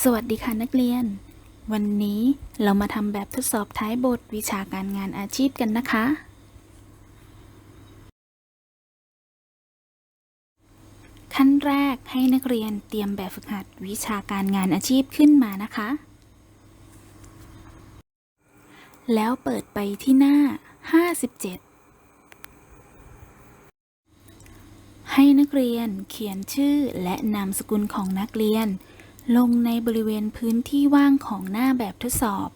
สวัสดีค่ะนักเรียน วันนี้เรามาทำแบบทดสอบท้ายบทวิชาการงานอาชีพกันนะคะ ขั้นแรกให้นักเรียนเตรียมแบบฝึกหัดวิชาการงานอาชีพขึ้นมานะคะ แล้วเปิดไปที่หน้า 57 ให้นักเรียนเขียนชื่อและนามสกุลของนักเรียน ลงในบริเวณพื้นที่ว่างของหน้าแบบทดสอบ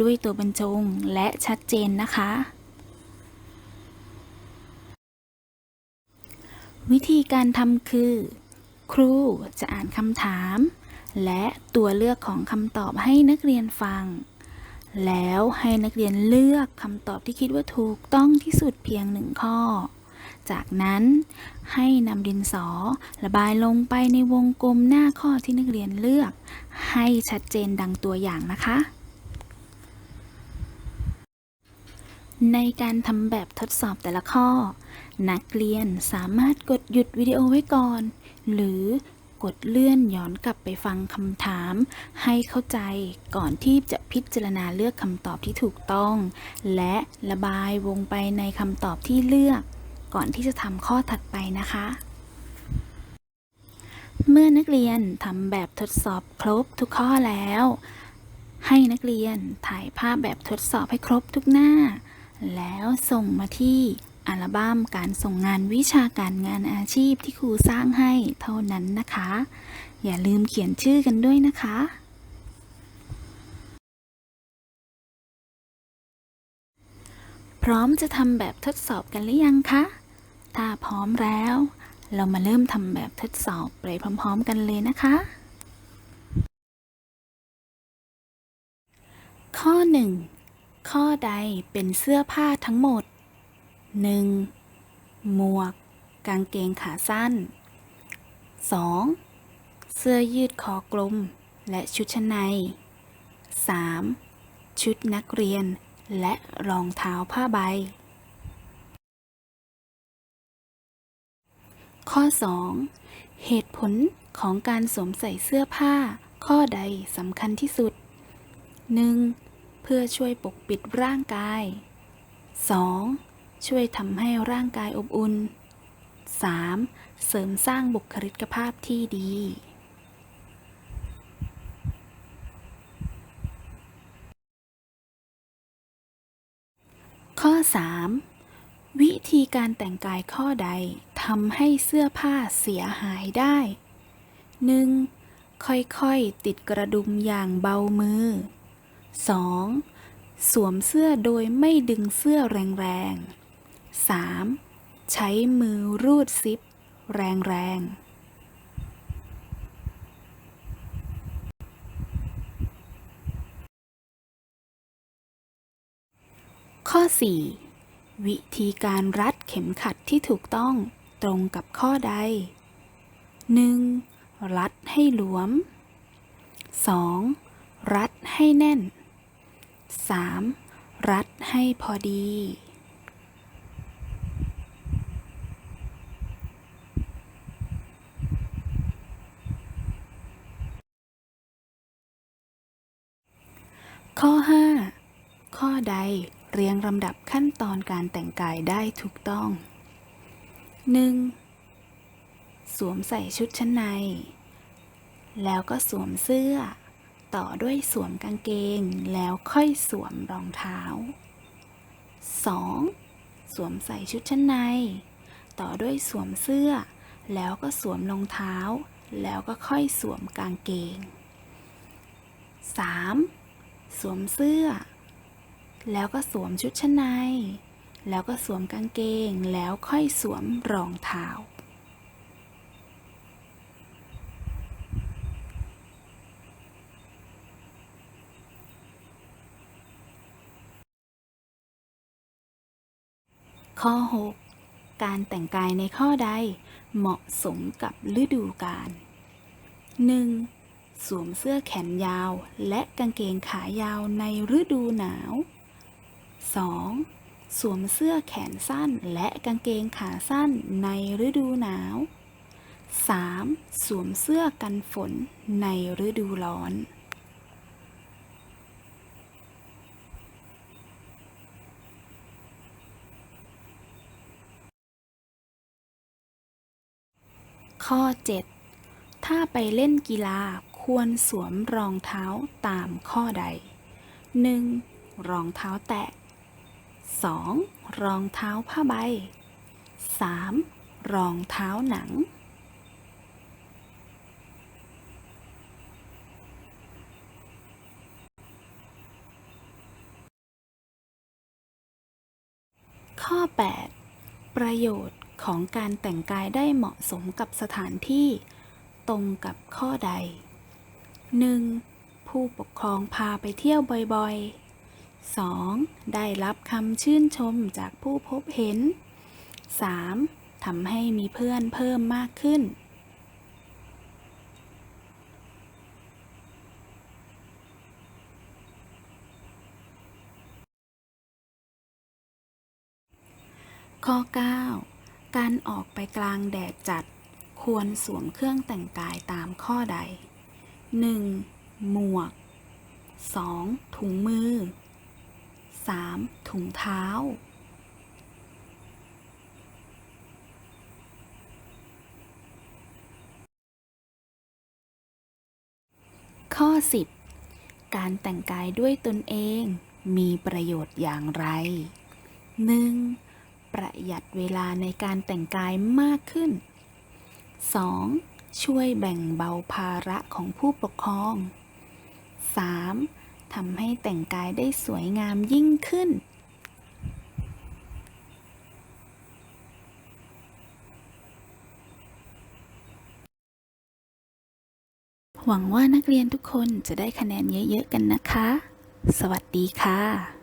ด้วยตัวบรรจงและชัดเจนนะคะ วิธีการทำคือ ครูจะอ่านคำถาม และตัวเลือกของคำตอบให้นักเรียนฟัง แล้วให้นักเรียนเลือกคำตอบที่คิดว่าถูกต้องที่สุดเพียงหนึ่งข้อ จากนั้นให้นำดินสอ ระบายลงไปในวงกลมหน้าข้อที่นักเรียนเลือก ให้ชัดเจนดังตัวอย่างนะคะ ในการทำแบบทดสอบแต่ละข้อ นักเรียนสามารถกดหยุดวิดีโอไว้ก่อน หรือกดเลื่อนย้อนกลับไปฟังคำถาม ให้เข้าใจก่อนที่จะพิจารณาเลือกคำตอบที่ถูกต้อง และระบายวงไปในคำตอบที่เลือก ก่อนที่จะทำข้อถัดไปนะคะ เมื่อนักเรียนทำแบบทดสอบครบทุกข้อแล้ว ให้นักเรียนถ่ายภาพแบบทดสอบให้ครบทุกหน้า แล้วส่งมาที่อัลบั้มการส่งงานวิชาการงานอาชีพที่ครูสร้างให้เท่านั้นนะคะ อย่าลืมเขียนชื่อกันด้วยนะคะพร้อมจะทำแบบทดสอบกันหรือยังคะ ถ้าพร้อมแล้ว เรามาเริ่มทำแบบทดสอบไปพร้อม ๆ กันเลยนะคะ ข้อ 1 ข้อใดเป็นเสื้อผ้าทั้งหมด 1. หมวก กางเกงขาสั้น 2. เสื้อยืดคอกลม และชุดชั้นใน 3. ชุดนักเรียนและรองเท้าผ้าใบ ข้อ 2 เหตุผลของการสวมใส่เสื้อผ้า ข้อใดสำคัญที่สุด 1. เพื่อช่วยปกปิดร่างกาย 2. ช่วยทำให้ร่างกายอบอุ่น 3. เสริมสร้างบุคลิกภาพที่ดี ข้อ 3. วิธีการแต่งกายข้อใดำให้เสื้อผ้าเสียหายได้ 1. ค่อยๆ ติดกระดุมอย่างเบามือ 2. สวมเสื้อโดยไม่ดึงเสื้อแรงๆ 3. ใช้มือรูดซิป แรงๆข้อ 4 วิธีการรัดเข็มขัดที่ถูกต้อง ตรงกับข้อใด 1. รัดให้หลวม 2. รัดให้แน่น 3. รัดให้พอดี ข้อ 5 ข้อใดเรียงลำดับขั้นตอนการแต่งกายได้ถูกต้อง 1. สวมใส่ชุดชั้นใน แล้วก็สวมเสื้อ ต่อด้วยสวมกางเกง แล้วค่อยสวมรองเท้า 2. สวมใส่ชุดชั้นใน ต่อด้วยสวมเสื้อ แล้วก็สวมรองเท้า แล้วก็ค่อยสวมกางเกง 3. สวมเสื้อ แล้วก็สวมชุดชั้นใน แล้วก็สวมกางเกงแล้วค่อยสวมรองเท้า ข้อ 6 การแต่งกายในข้อใดเหมาะสมกับฤดูกาล 1. สวมเสื้อแขนยาวและกางเกงขายาวในฤดูหนาว 2. สวมเสื้อแขนสั้นและกางเกงขาสั้นในฤดูหนาว 3. สวมเสื้อกันฝนในฤดูร้อน ข้อ 7 ถ้าไปเล่นกีฬาควรสวมรองเท้าตามข้อใด 1. รองเท้าแตะ 2. รองเท้าผ้าใบ 3. รองเท้าหนัง ข้อ 8 ประโยชน์ของการแต่งกายได้เหมาะสมกับสถานที่ ตรงกับข้อใด 1. ผู้ปกครองพาไปเที่ยวบ่อยๆ 2. ได้รับคำชื่นชมจากผู้พบเห็น 3. ทำให้มีเพื่อนเพิ่มมากขึ้น ข้อ 9 การออกไปกลางแดดจัด ควรสวมเครื่องแต่งกายตามข้อใด 1. หมวก 2. ถุงมือ 3. ถุงเท้า ข้อ 10 การแต่งกายด้วยตนเองมีประโยชน์อย่างไร 1. ประหยัดเวลาในการแต่งกายมากขึ้น 2. ช่วยแบ่งเบาภาระของผู้ปกครอง 3. ทำให้แต่งกายได้สวยงามยิ่งขึ้น หวังว่านักเรียนทุกคนจะได้คะแนนเยอะๆกันนะคะ สวัสดีค่ะ